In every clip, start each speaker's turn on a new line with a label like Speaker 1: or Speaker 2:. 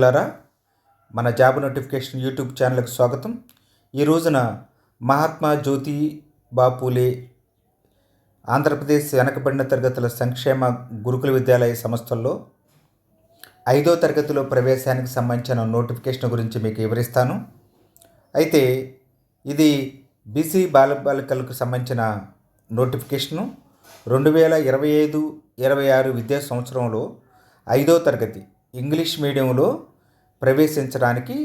Speaker 1: మిత్రులారా మన job notification YouTube ఛానల్కి స్వాగతం. ఈ రోజున మహాత్మా జ్యోతి బాపులే ఆంధ్రప్రదేశ్ వెనకబడిన తరగతుల సంక్షేమ గురుకుల విద్యాలయ సంస్థల్లో ఐదో తరగతిలో ప్రవేశానికి సంబంధించిన నోటిఫికేషన్ గురించి మీకు వివరిస్తాను. అయితే ఇది బీసీ బాలబాలికలకు సంబంధించిన నోటిఫికేషను. రెండు వేల ఇరవై ఐదు ఇరవై ఆరు విద్యా సంవత్సరంలో ఐదో తరగతి ఇంగ్లీష్ మీడియంలో ప్రవేశించడానికి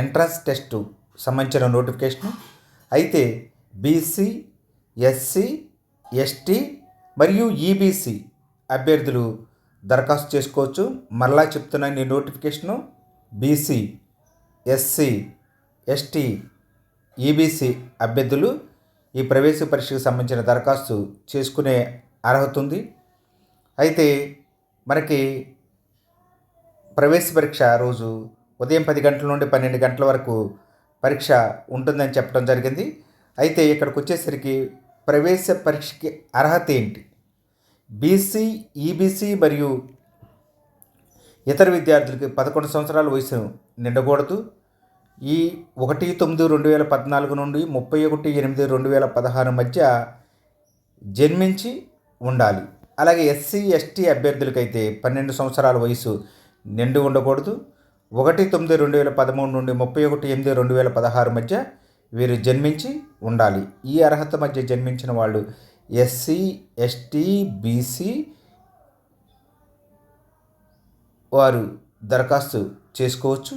Speaker 1: ఎంట్రన్స్ టెస్ట్ సంబంధించిన నోటిఫికేషన్. అయితే బీసీ ఎస్సీ ఎస్టీ మరియు ఈబీసీ అభ్యర్థులు దరఖాస్తు చేసుకోవచ్చు. మరలా చెప్తున్నాను ఈ notification BC SC ST EBC అభ్యర్థులు ఈ ప్రవేశ పరీక్షకు సంబంధించిన దరఖాస్తు చేసుకునే అర్హత ఉంది. అయితే మనకి ప్రవేశ పరీక్ష రోజు ఉదయం పది గంటల నుండి పన్నెండు గంటల వరకు పరీక్ష ఉంటుందని చెప్పడం జరిగింది. అయితే ఇక్కడికి వచ్చేసరికి ప్రవేశ పరీక్షకి అర్హత ఏంటి? బీసీ ఈబీసీ మరియు ఇతర విద్యార్థులకి పదకొండు సంవత్సరాల వయసు నిండకూడదు. ఈ ఒకటి తొమ్మిది రెండు వేల పద్నాలుగు నుండి ముప్పై ఒకటి ఎనిమిది రెండు వేల పదహారు మధ్య జన్మించి ఉండాలి. అలాగే ఎస్సీ ఎస్టీ అభ్యర్థులకైతే పన్నెండు సంవత్సరాల వయసు నిండి ఉండకూడదు. ఒకటి తొమ్మిది రెండు వేల పదమూడు నుండి ముప్పై ఒకటి ఎనిమిది రెండు వేల పదహారు మధ్య వీరు జన్మించి ఉండాలి. ఈ అర్హత మధ్య జన్మించిన వాళ్ళు ఎస్సీ ఎస్టీ బీసీ వారు దరఖాస్తు చేసుకోవచ్చు.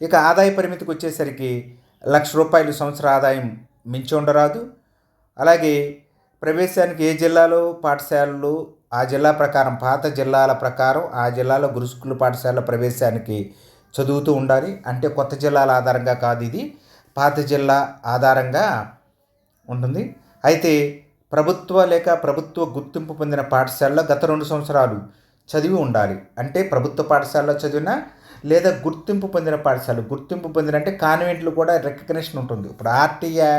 Speaker 1: ఇక ఆదాయ పరిమితికి వచ్చేసరికి లక్ష రూపాయలు సంవత్సర ఆదాయం మించి ఉండరాదు. అలాగే ప్రవేశానికి ఏ జిల్లాలో పాఠశాలలు ఆ జిల్లా ప్రకారం పాత జిల్లాల ప్రకారం ఆ జిల్లాలో గురుస్కూల్ పాఠశాల ప్రవేశానికి చదువుతూ ఉండాలి. అంటే కొత్త జిల్లాల ఆధారంగా కాదు ఇది. పాత జిల్లా ఆధారంగా ఉంటుంది. అయితే ప్రభుత్వ లేక ప్రభుత్వ గుర్తింపు పొందిన పాఠశాలలో గత రెండు సంవత్సరాలు చదివి ఉండాలి. అంటే ప్రభుత్వ పాఠశాలలో చదివిన లేదా గుర్తింపు పొందిన పాఠశాల గుర్తింపు పొందిన అంటే కాన్వెంట్లు కూడా రికగ్నేషన్ ఉంటుంది. ఇప్పుడు RTA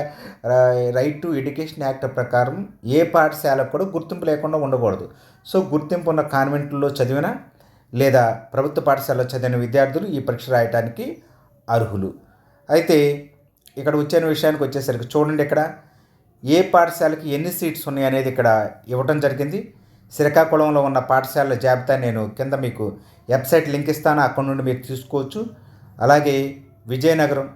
Speaker 1: right to education act ప్రకారం ఏ పాఠశాలకు కూడా గుర్తింపు లేకుండా ఉండకూడదు. సో గుర్తింపు ఉన్న కాన్వెంట్లో చదివిన లేదా ప్రభుత్వ పాఠశాలలో చదివిన విద్యార్థులు ఈ పరీక్ష రాయడానికి అర్హులు. అయితే ఇక్కడ వచ్చిన విషయానికి వచ్చేసరికి చూడండి ఇక్కడ ఏ పాఠశాలకి ఎన్ని సీట్స్ ఉన్నాయి అనేది ఇక్కడ ఇవ్వటం జరిగింది. శ్రీకాకుళంలో ఉన్న పాఠశాలల జాబితా నేను కింద మీకు వెబ్సైట్ లింక్ ఇస్తాను అక్కడ నుండి మీరు తీసుకోవచ్చు. అలాగే Vizianagaram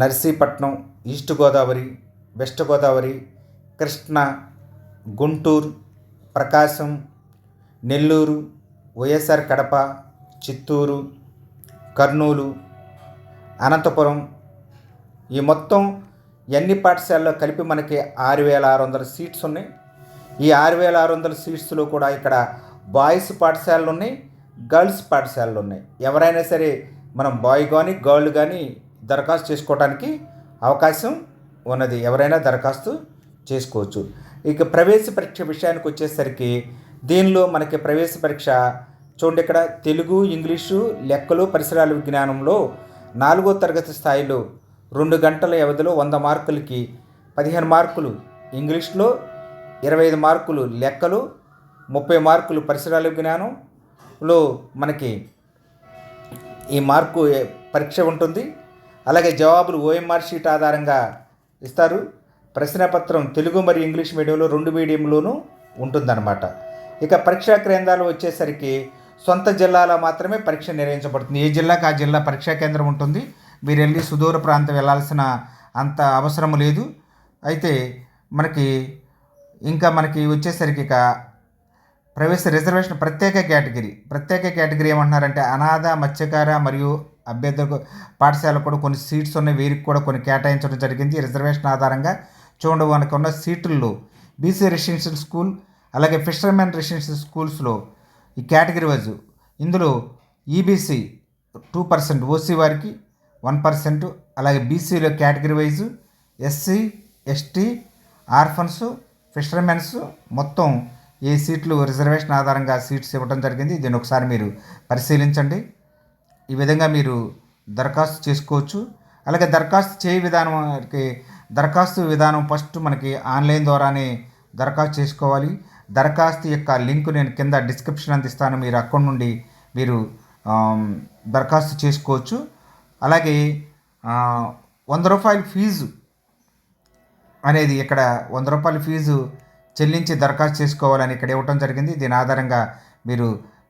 Speaker 1: Narsipatnam east Godavari west Godavari Krishna Guntur Prakasam Nellore YSR Kadapa Chittoor Kurnool Anantapur ఈ మొత్తం ఎన్ని పాఠశాలలో కలిపి మనకి ఆరు వేల ఆరు వందల సీట్స్ ఉన్నాయి. ఈ ఆరు వేల ఆరు వందల సీట్స్లో కూడా ఇక్కడ బాయ్స్ పాఠశాలలు ఉన్నాయి గర్ల్స్ పాఠశాలలు ఉన్నాయి. ఎవరైనా సరే మనం బాయ్ కానీ గర్ల్ కానీ దరఖాస్తు చేసుకోవడానికి అవకాశం ఉన్నది. ఎవరైనా దరఖాస్తు చేసుకోవచ్చు. ఇక ప్రవేశ పరీక్ష విషయానికి వచ్చేసరికి దీనిలో మనకి ప్రవేశ పరీక్ష? చూడండి ఇక్కడ తెలుగు ఇంగ్లీషు లెక్కలు పరిసరాల విజ్ఞానంలో నాలుగో తరగతి స్థాయిలో రెండు గంటల వ్యవధిలో వంద మార్కులకి పదిహేను మార్కులు ఇంగ్లీష్లో ఇరవై ఐదు మార్కులు లెక్కలు ముప్పై మార్కులు పరిసరాల విజ్ఞానంలో మనకి ఈ మార్కు పరీక్ష ఉంటుంది. అలాగే జవాబులు ఓఎంఆర్ షీట్ ఆధారంగా ఇస్తారు. ప్రశ్నపత్రం తెలుగు మరియు ఇంగ్లీష్ మీడియంలో రెండు మీడియంలోనూ ఉంటుందన్నమాట. ఇక పరీక్షా కేంద్రాలు వచ్చేసరికి సొంత జిల్లాలో మాత్రమే పరీక్ష నిర్వహించబడుతుంది. ఏ జిల్లాకు ఆ జిల్లా పరీక్షా కేంద్రం ఉంటుంది? మీరు వెళ్ళి సుదూర ప్రాంతం వెళ్ళాల్సిన అంత అవసరం లేదు. అయితే మనకి ఇంకా మనకి వచ్చేసరికి ఇక ప్రవేశ రిజర్వేషన్ ప్రత్యేక కేటగిరీ. ప్రత్యేక కేటగిరీ ఏమంటున్నారంటే అనాథ మత్స్యకార మరియు అభ్యర్థులకు పాఠశాల కూడా కొన్ని సీట్స్ ఉన్నాయి. వీరికి కూడా కొన్ని కేటాయించడం జరిగింది. రిజర్వేషన్ ఆధారంగా చూడండి మనకు ఉన్న సీట్లలో బీసీ రెసిడెన్షియల్ స్కూల్ అలాగే ఫిషర్మెన్ రెసిడెన్షియల్ స్కూల్స్లో ఈ కేటగిరీ వైజ్ ఇందులో ఈబీసీ టూ పర్సెంట్ ఓసీ వారికి వన్ పర్సెంట్ అలాగే బీసీలో category wise SC ST orphans fishermens మొత్తం ఏ సీట్లు రిజర్వేషన్ ఆధారంగా సీట్స్ ఇవ్వడం జరిగింది. దీన్ని ఒకసారి మీరు పరిశీలించండి. ఈ విధంగా మీరు దరఖాస్తు చేసుకోవచ్చు. అలాగే దరఖాస్తు చేయ విధానానికి దరఖాస్తు విధానం ఫస్ట్ మనకి ఆన్లైన్ ద్వారానే దరఖాస్తు చేసుకోవాలి. దరఖాస్తు యొక్క లింక్ నేను కింద డిస్క్రిప్షన్ అందిస్తాను. మీరు అకౌంట్ నుండి మీరు దరఖాస్తు చేసుకోవచ్చు. అలాగే వంద రూపాయల ఫీజు అనేది ఇక్కడ వంద రూపాయల ఫీజు చెల్లించి దరఖాస్తు చేసుకోవాలని ఇక్కడ ఇవ్వటం జరిగింది. దీని ఆధారంగా మీరు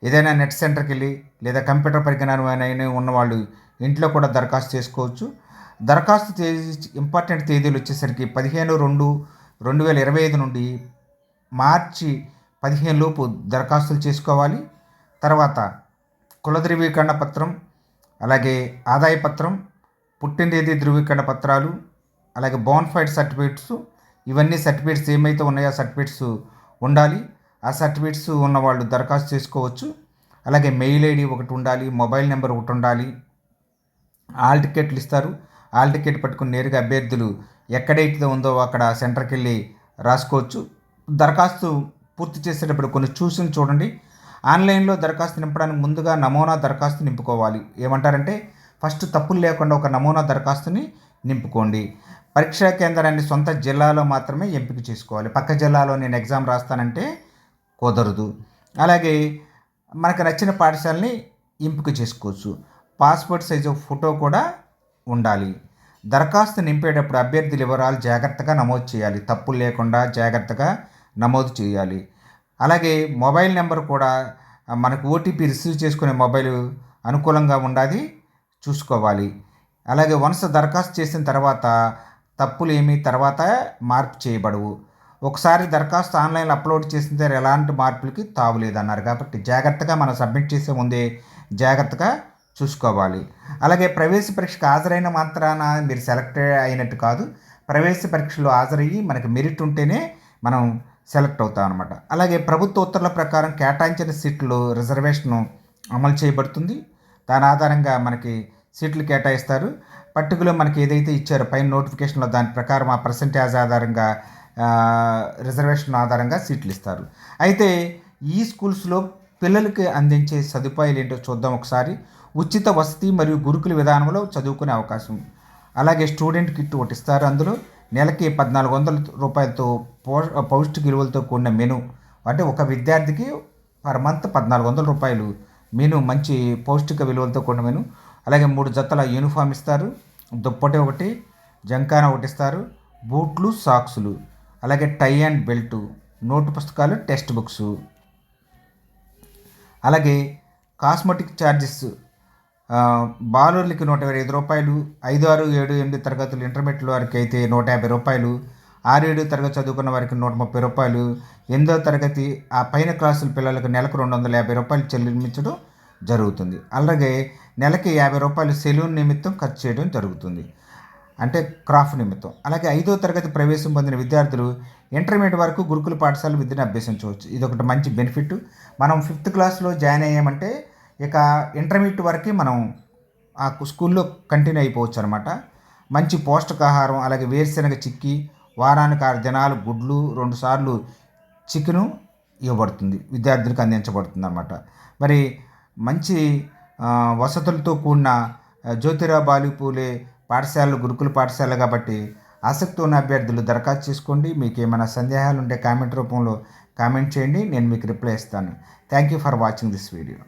Speaker 1: ఏదైనా నెట్ సెంటర్కి వెళ్ళి లేదా కంప్యూటర్ పరిజ్ఞానం ఉన్నవాళ్ళు ఇంట్లో కూడా దరఖాస్తు చేసుకోవచ్చు. దరఖాస్తు తేదీ ఇంపార్టెంట్ తేదీలు వచ్చేసరికి పదిహేను రెండు రెండు వేల ఇరవై ఐదు నుండి మార్చి పదిహేను లోపు దరఖాస్తులు చేసుకోవాలి. తర్వాత కుల ధృవీకరణ పత్రం అలాగే ఆదాయ పత్రం పుట్టిన తేదీ ధృవీకరణ పత్రాలు అలాగే బోన్ఫైడ్ సర్టిఫికేట్స్ ఇవన్నీ సర్టిఫికేట్స్ ఏమైతే ఉన్నాయో ఆ సర్టిఫికేట్స్ ఉండాలి. ఆ సర్టిఫికేట్స్ ఉన్న వాళ్ళు దరఖాస్తు చేసుకోవచ్చు. అలాగే మెయిల్ ఐడి ఒకటి ఉండాలి మొబైల్ నెంబర్ ఒకటి ఉండాలి. ఆల్ టికెట్లు ఇస్తారు. ఆల్ టికెట్ పట్టుకుని నేరుగా అభ్యర్థులు ఎక్కడైతే ఉందో అక్కడ సెంటర్కి వెళ్ళి రాసుకోవచ్చు. దరఖాస్తు పూర్తి చేసేటప్పుడు కొన్ని చూసి చూడండి. ఆన్లైన్లో దరఖాస్తు నింపడానికి ముందుగా నమూనా దరఖాస్తు నింపుకోవాలి. ఏమంటారంటే ఫస్ట్ తప్పులు లేకుండా ఒక నమూనా దరఖాస్తుని నింపుకోండి. పరీక్షా కేంద్రాన్ని సొంత జిల్లాలో మాత్రమే ఎంపిక చేసుకోవాలి. పక్క జిల్లాలో నేను ఎగ్జామ్ రాస్తానంటే కుదరదు. అలాగే మనకు నచ్చిన పాఠశాలని ఎంపిక చేసుకోవచ్చు. పాస్పోర్ట్ సైజు ఫోటో కూడా ఉండాలి. దరఖాస్తు నింపేటప్పుడు అభ్యర్థి వివరాలు జాగ్రత్తగా నమోదు చేయాలి. తప్పులు లేకుండా జాగ్రత్తగా నమోదు చేయాలి. అలాగే మొబైల్ నెంబర్ కూడా మనకు ఓటీపీ రిసీవ్ చేసుకునే మొబైల్ అనుకూలంగా ఉండాలి చూసుకోవాలి. అలాగే వన్స్ దరఖాస్తు చేసిన తర్వాత తప్పులు ఏమీ తర్వాత మార్పు చేయబడవు. ఒకసారి దరఖాస్తు ఆన్లైన్లో అప్లోడ్ చేసిన తర్వాత ఎలాంటి మార్పులకి తావులేదన్నారు. కాబట్టి జాగ్రత్తగా మనం సబ్మిట్ చేసే ముందే జాగ్రత్తగా చూసుకోవాలి. అలాగే ప్రవేశ పరీక్షకు హాజరైన మాత్రాన మీరు సెలెక్ట్ అయినట్టు కాదు ప్రవేశ పరీక్షలో హాజరయ్యి మనకి మెరిట్ ఉంటేనే మనం సెలెక్ట్ అవుతాం అనమాట అలాగే ప్రభుత్వ ఉత్తర్వుల ప్రకారం కేటాయించిన సీట్లు రిజర్వేషన్ అమలు చేయబడుతుంది. దాని ఆధారంగా మనకి సీట్లు కేటాయిస్తారు. పర్టికులర్ మనకి ఏదైతే ఇచ్చారో పైన నోటిఫికేషన్లో దాని ప్రకారం ఆ పర్సంటేజ్ ఆధారంగా రిజర్వేషన్ ఆధారంగా సీట్లు ఇస్తారు. అయితే ఈ స్కూల్స్లో పిల్లలకి అందించే సదుపాయాలు ఏంటో చూద్దాం ఒకసారి. ఉచిత వసతి మరియు గురుకుల విధానంలో చదువుకునే అవకాశం. అలాగే స్టూడెంట్ కిట్ ఒకటి ఇస్తారు అందులో నెలకి పద్నాలుగు వందల రూపాయలతో పో పౌష్టిక విలువలతో కూడిన మెను అంటే ఒక విద్యార్థికి పర్ మంత్ పద్నాలుగు వందల రూపాయలు మెను మంచి పౌష్టిక విలువలతో కూడిన మెను. అలాగే మూడు జతల యూనిఫామ్ ఇస్తారు. దుప్పటి ఒకటి జంకాన ఒకటి ఇస్తారు. బూట్లు సాక్సులు అలాగే టై అండ్ బెల్టు నోటు పుస్తకాలు టెక్స్ట్ బుక్స్. అలాగే కాస్మెటిక్ ఛార్జెస్ బాలుర్లకి నూట ఇరవై ఐదు రూపాయలు ఐదు ఆరు ఏడు ఎనిమిది తరగతులు ఇంటర్మీడియట్ వారికి అయితే నూట యాభై రూపాయలు ఆరు ఏడు తరగతి చదువుకున్న వారికి నూట ముప్పై రూపాయలు ఎనిమిదో తరగతి ఆ పైన క్లాసుల పిల్లలకు నెలకు రెండు వందల యాభై రూపాయలు చెల్లించడం జరుగుతుంది. అలాగే నెలకి యాభై రూపాయలు సెలూన్ నిమిత్తం ఖర్చు చేయడం జరుగుతుంది. అంటే క్రాఫ్ట్ నిమిత్తం. అలాగే ఐదో తరగతి ప్రవేశం పొందిన విద్యార్థులు ఇంటర్మీడియట్ వరకు గురుకుల పాఠశాల విద్యను అభ్యసించవచ్చు. ఇది ఒకటి మంచి బెనిఫిట్ మనం ఫిఫ్త్ క్లాస్లో జాయిన్ అయ్యామంటే ఇక ఇంటర్మీడియట్ వరకు మనం ఆ స్కూల్లో కంటిన్యూ అయిపోవచ్చు అనమాట మంచి పౌష్టికాహారం అలాగే వేరుశనగ చిక్కి వారానికి ఆరు జనాలు గుడ్లు రెండు సార్లు చికెను ఇవ్వబడుతుంది. విద్యార్థులకు అందించబడుతుంది అనమాట మరి మంచి వసతులతో కూడిన జ్యోతిరా జ్యోతిరావు బాలిపూలే పాఠశాలలు గురుకుల పాఠశాల కాబట్టి ఆసక్తి ఉన్న అభ్యర్థులు దరఖాస్తు చేసుకోండి. మీకు ఏమైనా సందేహాలు ఉంటే కామెంట్ రూపంలో కామెంట్ చేయండి. నేను మీకు రిప్లై ఇస్తాను. Thank you for watching this video